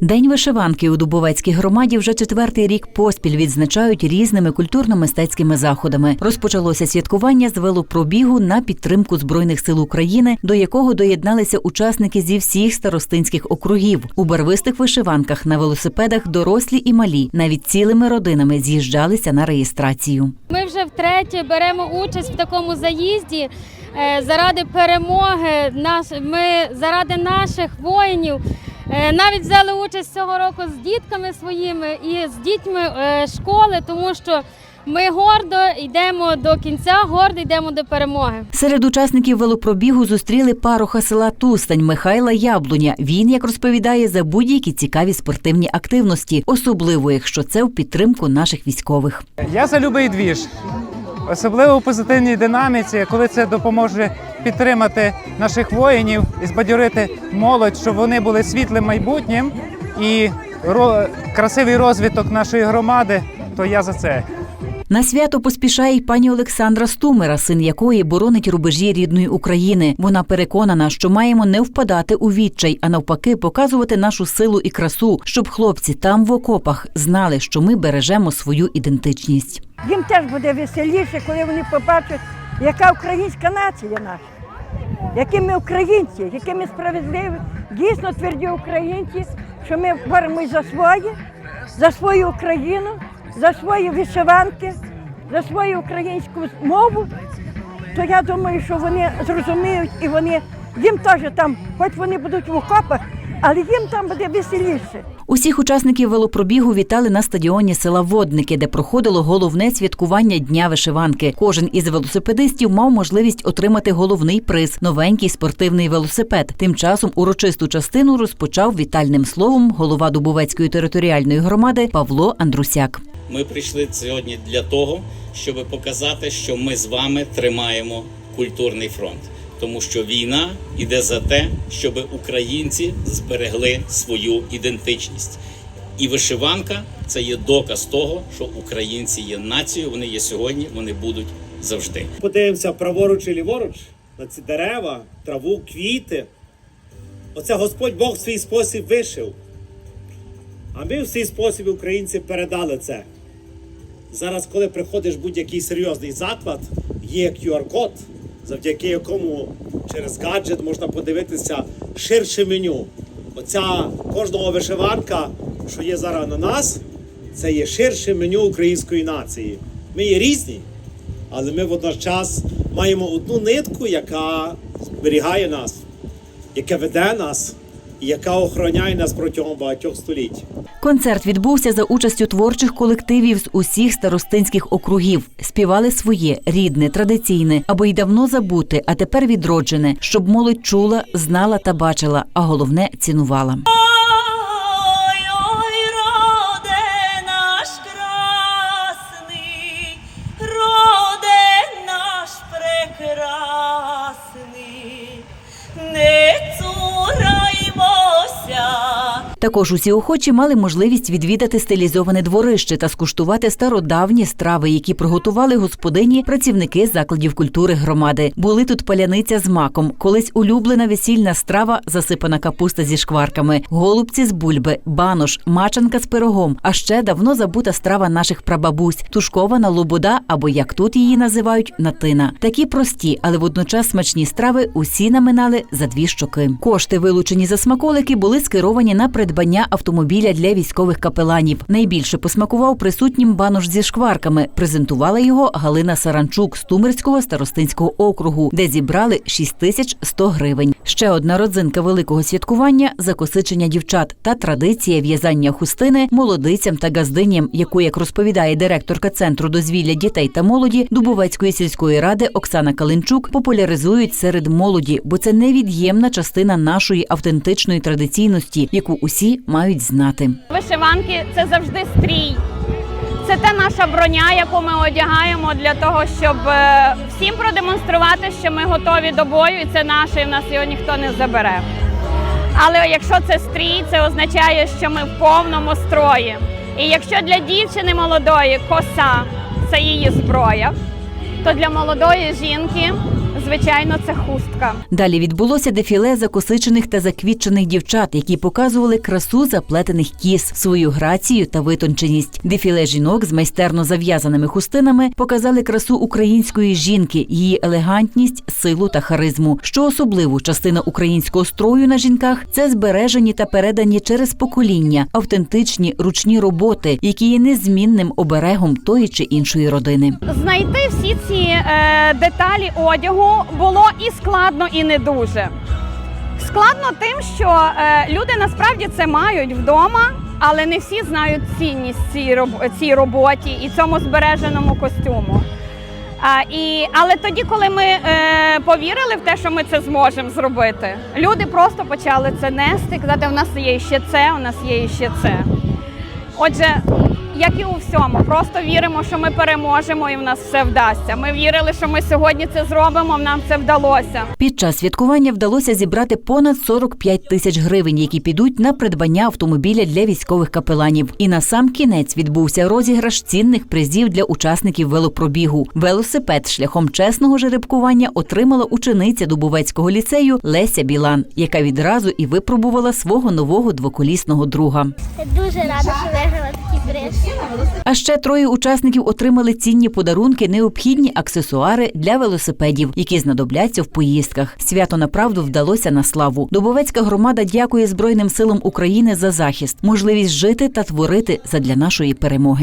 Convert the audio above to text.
День вишиванки у Дубовецькій громаді вже четвертий рік поспіль відзначають різними культурно-мистецькими заходами. Розпочалося святкування з велопробігу на підтримку збройних сил України, до якого доєдналися учасники зі всіх старостинських округів. У барвистих вишиванках на велосипедах дорослі і малі, навіть цілими родинами з'їжджалися на реєстрацію. Ми вже втретє беремо участь в такому заїзді е, заради перемоги. Ми заради наших воїнів. Е, Навіть взяли участь цього року з дітками своїми і з дітьми е, школи, тому що ми гордо йдемо до кінця, гордо йдемо до перемоги. Серед учасників велопробігу зустріли паруха села Тустань Михайла Яблуня. Він, як розповідає, за будь-які цікаві спортивні активності, особливо якщо це в підтримку наших військових. Я за любий двіж. Особливо у позитивній динаміці, коли це допоможе підтримати наших воїнів і збадьорити молодь, щоб вони були світлим майбутнім і ро- красивий розвиток нашої громади, то я за це. На свято поспішає й пані Олександра Стумера, син якої боронить рубежі рідної України. Вона переконана, що маємо не впадати у відчай, а навпаки, показувати нашу силу і красу, щоб хлопці там в окопах знали, що ми бережемо свою ідентичність. Їм теж буде веселіше, коли вони побачать, яка українська нація наша, які ми українці, які ми справедливі, дійсно тверді українці, що ми боремось за своє, за свою Україну, за свої вишиванки, за свою українську мову. То я думаю, що вони зрозуміють і вони їм теж там, хоч вони будуть в окопах, але їм там буде веселіше. Усіх учасників велопробігу вітали на стадіоні села Водники, де проходило головне святкування Дня вишиванки. Кожен із велосипедистів мав можливість отримати головний приз новенький спортивний велосипед. Тим часом урочисту частину розпочав вітальним словом голова Дубовецької територіальної громади Павло Андрусяк. Ми прийшли сьогодні для того, щоб показати, що ми з вами тримаємо культурний фронт, тому що війна йде за те, щоб українці зберегли свою ідентичність. І вишиванка це є доказ того, що українці є нацією. Вони є сьогодні, вони будуть завжди. подивимося праворуч і ліворуч на ці дерева, траву, квіти. Оце Господь Бог в свій спосіб вишив. А ми в свій спосіб українці передали це. Зараз, коли приходиш в будь-який серйозний заклад, є QR-код, завдяки якому через гаджет можна подивитися ширше меню. Оця кожного вишиванка, що є зараз на нас, це є ширше меню української нації. Ми є різні, але ми водночас маємо одну нитку, яка зберігає нас, яка веде нас яка охороняє нас протягом багатьох століть. Концерт відбувся за участю творчих колективів з усіх старостинських округів. Співали своє рідне, традиційне або й давно забуте, а тепер відроджене, щоб молодь чула, знала та бачила, а головне цінувала. Також усі охочі мали можливість відвідати стилізоване дворище та скуштувати стародавні страви, які приготували господині працівники закладів культури громади. Були тут паляниця з маком, колись улюблена весільна страва, засипана капуста зі шкварками, голубці з бульби, банош, мачанка з пирогом. А ще давно забута страва наших прабабусь, тушкована лобода або як тут її називають натина. Такі прості, але водночас смачні страви усі наминали за дві щоки. Кошти, вилучені за смаколики, були скеровані на придбання автомобіля для військових капеланів. Найбільше посмакував присутнім банош зі шкварками. Презентувала його Галина Саранчук з Тумерського старостинського округу, де зібрали 6100 гривень. Ще одна родзинка великого святкування закосичення дівчат та традиція в'язання хустини молодицям та газдиням, яку, як розповідає директорка центру дозвілля дітей та молоді Дубовецької сільської ради Оксана Калинчук, популяризують серед молоді, бо це невід'ємна частина нашої автентичної традиційності, яку усі мають знати. Вишиванки це завжди стрій. Це та наша броня, яку ми одягаємо для того, щоб е, всім продемонструвати, що ми готові до бою, і це наше, і в нас його ніхто не забере. Але якщо це стрій, це означає, що ми в повному строї. І якщо для дівчини молодої коса це її зброя, то для молодої жінки звичайно, це хустка. Далі відбулося дефіле закосичених та заквітчених дівчат, які показували красу заплетених кіс, свою грацію та витонченість. Дефіле жінок з майстерно зав'язаними хустинами показали красу української жінки, її елегантність, силу та харизму. Що особливо частина українського строю на жінках це збережені та передані через покоління, автентичні ручні роботи, які є незмінним оберегом тої чи іншої родини. Знайти всі ці е, деталі одягу було і складно, і не дуже. Складно тим, що е, люди насправді це мають вдома, але не всі знають цінність цій, роб- цій роботі і цьому збереженому костюму. А, і, але тоді, коли ми е, повірили в те, що ми це зможемо зробити, люди просто почали це нести, казати, у нас є ще це, у нас є ще це. Отже, як і у всьому, просто віримо, що ми переможемо і в нас все вдасться. Ми вірили, що ми сьогодні це зробимо, нам це вдалося. Під час святкування вдалося зібрати понад 45 тисяч гривень, які підуть на придбання автомобіля для військових капеланів. І на сам кінець відбувся розіграш цінних призів для учасників велопробігу. Велосипед шляхом чесного жеребкування отримала учениця Дубовецького ліцею Леся Білан, яка відразу і випробувала свого нового двоколісного друга. Я дуже рада, що виграла. А ще троє учасників отримали цінні подарунки, необхідні аксесуари для велосипедів, які знадобляться в поїздках. Свято направду вдалося на славу. Дубовецька громада дякує Збройним силам України за захист, можливість жити та творити задля нашої перемоги.